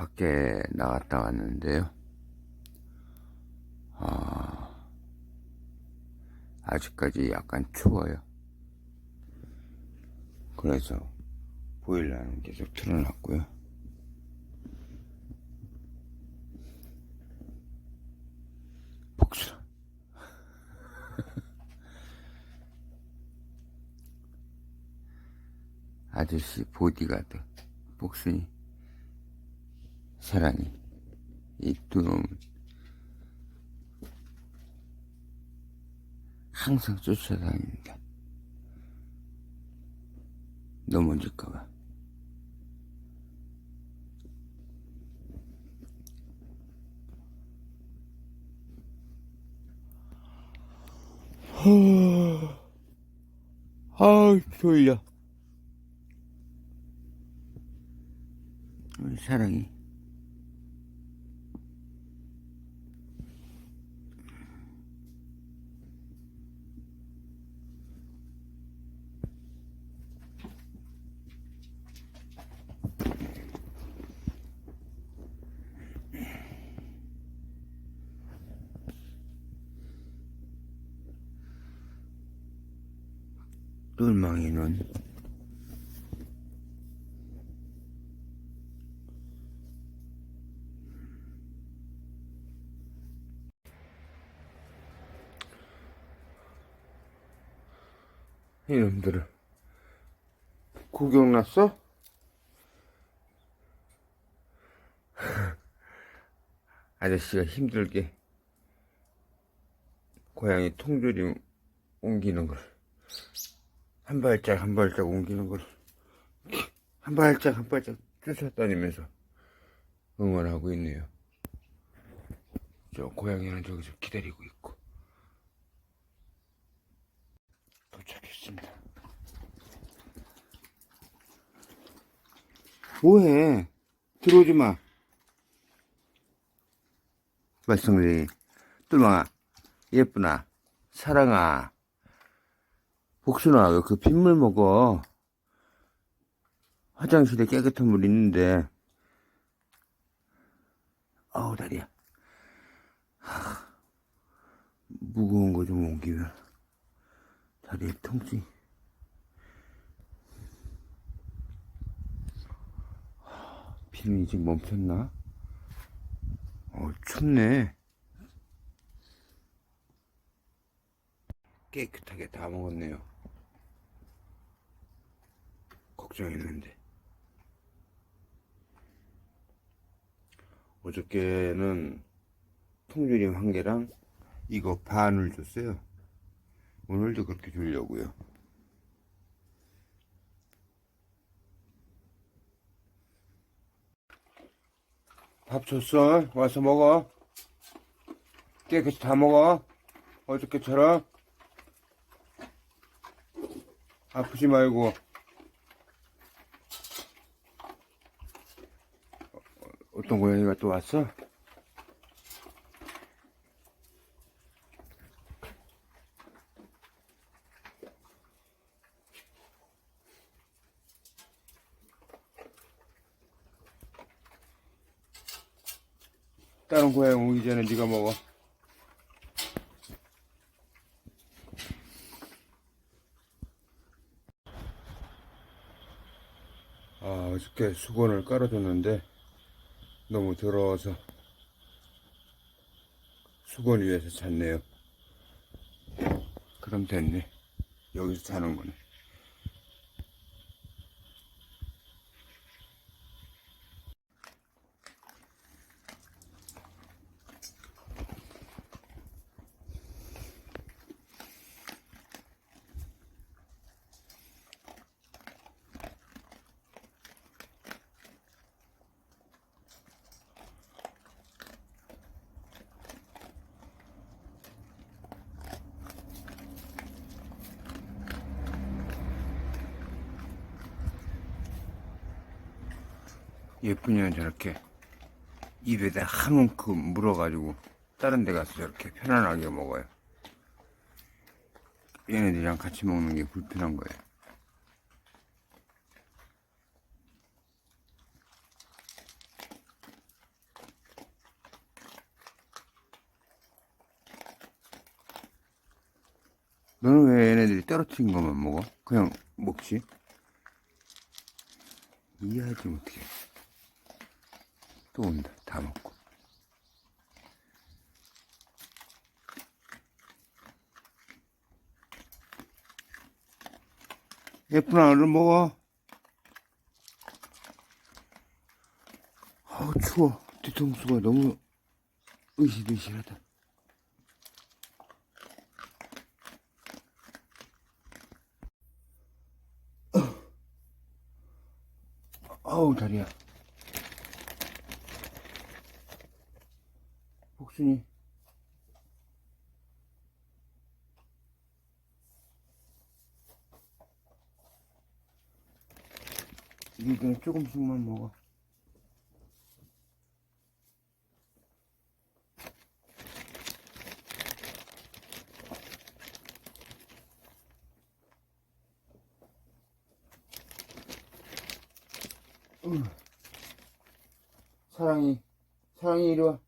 밖에 나갔다 왔는데요. 아, 아직까지 약간 추워요. 그래서 보일러는 계속 틀어놨고요. 복수. 아저씨 보디가드 복순이 사랑이 이두 놈은 항상 쫓아다닙니다. 넘어질까봐. 아, 졸려. 사랑이. 똘망이는 이놈들을 구경 났어? 아저씨가 힘들게 고양이 통조림 옮기는 걸 한 발짝 한 발짝 옮기는 걸 한 발짝 한 발짝 쫓아다니면서 응원하고 있네요. 저 고양이는 저기서 기다리고 있고 도착했습니다. 뭐해? 들어오지 마. 말썽들이 뚫망아 예쁘나 사랑아 복순아 왜그 빗물 먹어. 화장실에 깨끗한 물 있는데. 아우 다리야. 하, 무거운 거 좀 옮기면 다리에 통증이. 하, 비는 이제 멈췄나? 어 춥네 깨끗하게 다 먹었네요. 걱정했는데. 어저께는 통조림 한 개랑 이거 반을 줬어요. 오늘도 그렇게 주려고요. 밥 줬어? 와서 먹어. 깨끗이 다 먹어. 어저께처럼 아프지 말고 어떤 고양이가 또 왔어? 다른 고양이 오기 전에 네가 먹어. 아, 어저께 수건을 깔아줬는데 너무 더러워서 수건 위에서 잤네요. 그럼 됐네. 여기서 자는 거네. 예쁘냐 저렇게 입에다 한 움큼 물어가지고 다른 데 가서 저렇게 편안하게 먹어요 얘네들이랑 같이 먹는 게 불편한 거예요 너는 왜 얘네들이 떨어뜨린 것만 먹어? 그냥 먹지? 이해하지 못해. 또 온다. 다 먹고. 예쁘나, 얼른 먹어. 아우, 추워. 뒤통수가 너무 으실으실하다. 아우 다리야 이게 그냥 조금씩만 먹어. 음. 사랑이 사랑이 이리 와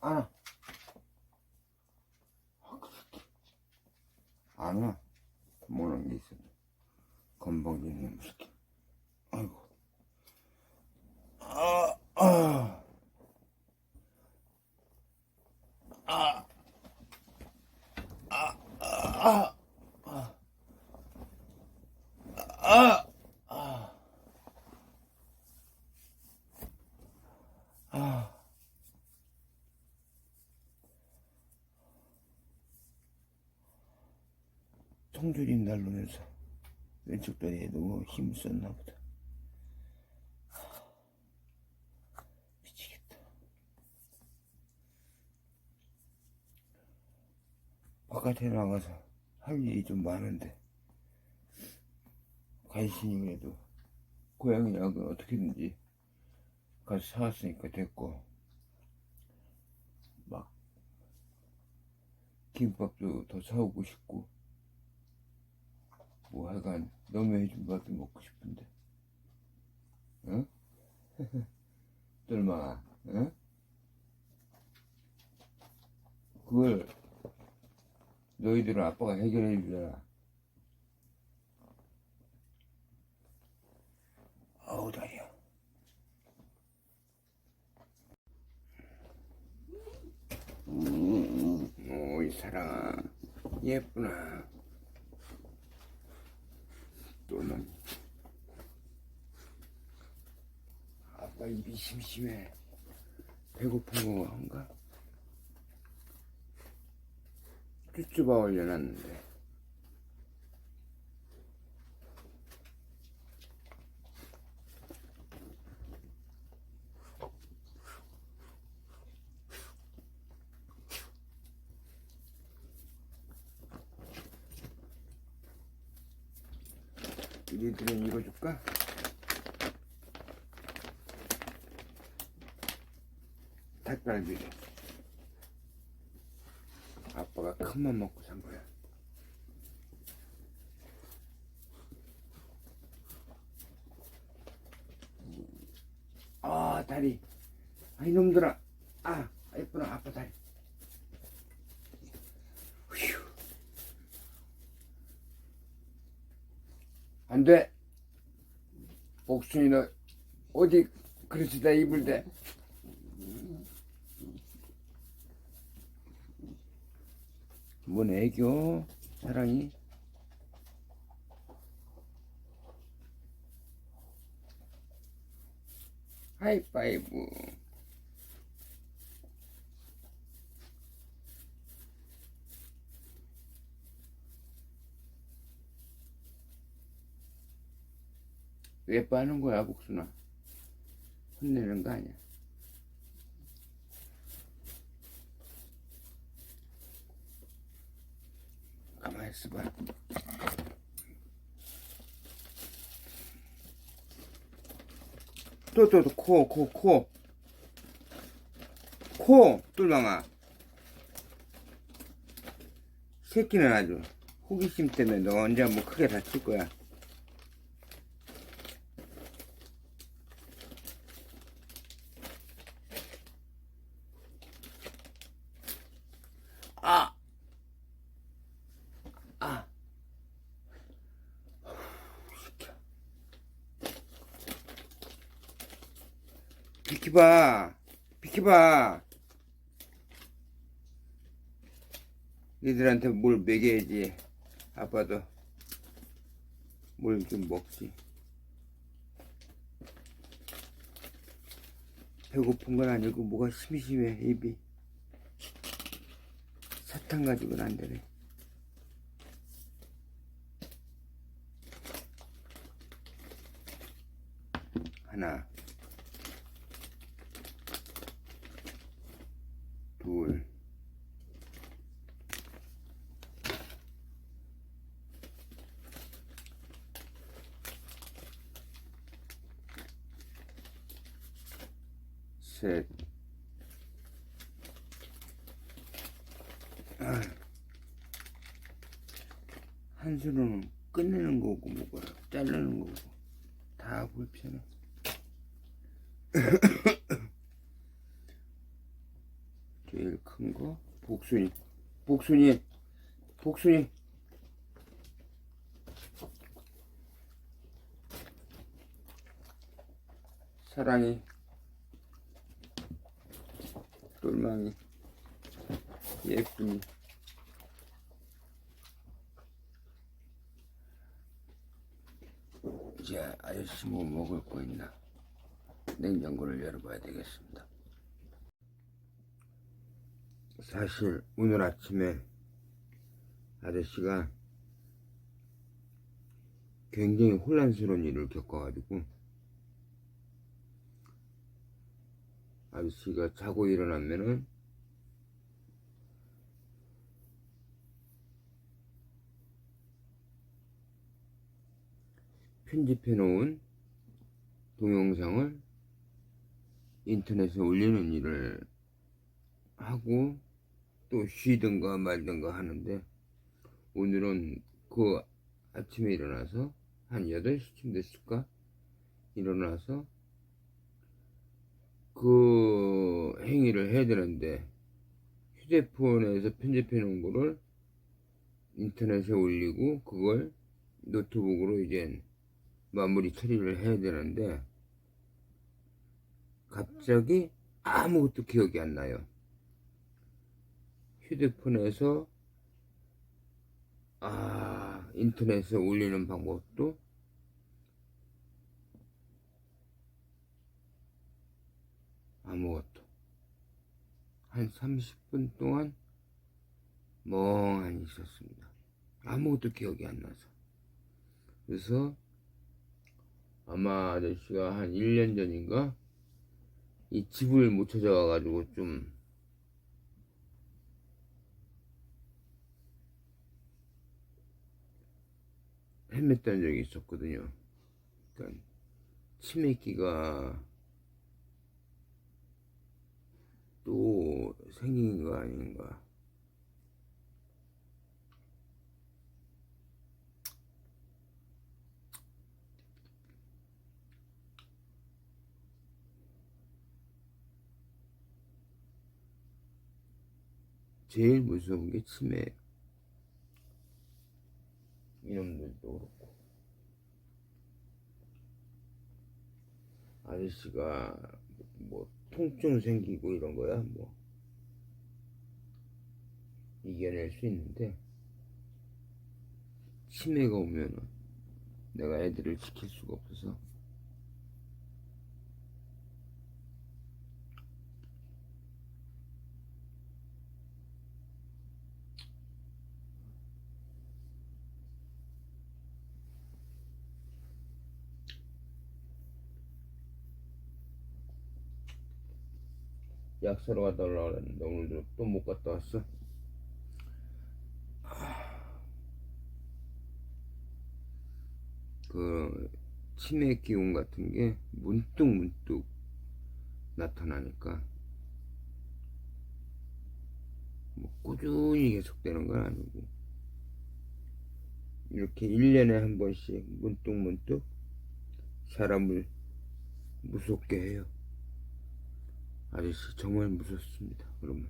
안아 안와 뭐는 게 있어 건방진 놈 새끼 아이고 아, 아. 아. 아, 아, 아, 아, 아. 아. 통줄이 날르면서 왼쪽 다리에 너무 힘을 썼나 보다. 미치겠다. 바깥에 나가서 할 일이 좀 많은데 간신히 그래도 고양이 약은 어떻게든지 가서 사왔으니까 됐고 막 김밥도 더 사오고 싶고 뭐 하여간 너무 해준 밥도 먹고 싶은데 응? 똘망아 응? 그걸 너희들은 아빠가 해결해 주잖아 아우 다리야. 음, 오이 사랑아 예쁘나? 똘망이 아빠 입이 심심해. 배고픈 건가? 쭈쭈바 올려놨는데 니들은 이거 줄까? 닭갈비를 아빠가 큰맘 먹고 산 거야. 아 다리. 아 이놈들아. 아 예쁘나 아빠 다리. 휴. 안돼. 복순이 너 어디 그릇에다 입을 대 뭔 애교 사랑이? 하이파이브. 왜 빠는 거야 복순아? 혼내는 거 아니야 있어봐 또또 또 코 코 코. 코 뚫망아. 새끼는 아주 호기심 때문에 너 언제 한번 크게 다칠 거야 비켜봐. 비켜봐. 얘들한테 뭘 먹여야지. 아빠도 뭘 좀 먹지. 배고픈 건 아니고 뭐가 심심해 입이. 사탕 가지고는 안 되네. 하나, 둘, 셋, 아. 한 수로는 끝내는 거고 뭐가 자르는 거고 다 불편해. 제일 큰 거 복순이 복순이 복순이. 사랑이 똘망이 예쁜이. 이제 아저씨 뭐 먹을 거 있나? 냉장고를 열어봐야 되겠습니다. 사실 오늘 아침에 아저씨가 굉장히 혼란스러운 일을 겪어가지고 아저씨가 자고 일어나면은 편집해 놓은 동영상을 인터넷에 올리는 일을 하고 또 쉬든가 말든가 하는데 오늘은 그 아침에 일어나서 한 8시쯤 됐을까? 일어나서 그 행위를 해야 되는데 휴대폰에서 편집해 놓은 거를 인터넷에 올리고 그걸 노트북으로 이제 마무리 처리를 해야 되는데 갑자기 아무것도 기억이 안 나요. 휴대폰에서 아 인터넷에 올리는 방법도? 아무것도. 한 30분 동안 멍하니 있었습니다. 아무것도 기억이 안 나서. 그래서 아마 아저씨가 한 1년 전인가? 이 집을 못 찾아와가지고 좀 헤맸던 적이 있었거든요. 그러니까 치매기가 또 생긴 거 아닌가. 제일 무서운 게 치매. 이놈 그렇고. 아저씨가 뭐 통증 생기고 이런 거야 뭐 이겨낼 수 있는데 치매가 오면은 내가 애들을 지킬 수가 없어서 약 사러 갔다 오려고 했는데 오늘도 또 못 갔다 왔어. 그 치매 기운 같은 게 문득 문득 나타나니까 뭐 꾸준히 계속되는 건 아니고 이렇게 1년에 한 번씩 문득 문득 사람을 무섭게 해요. 아저씨 정말 무섭습니다. 그러면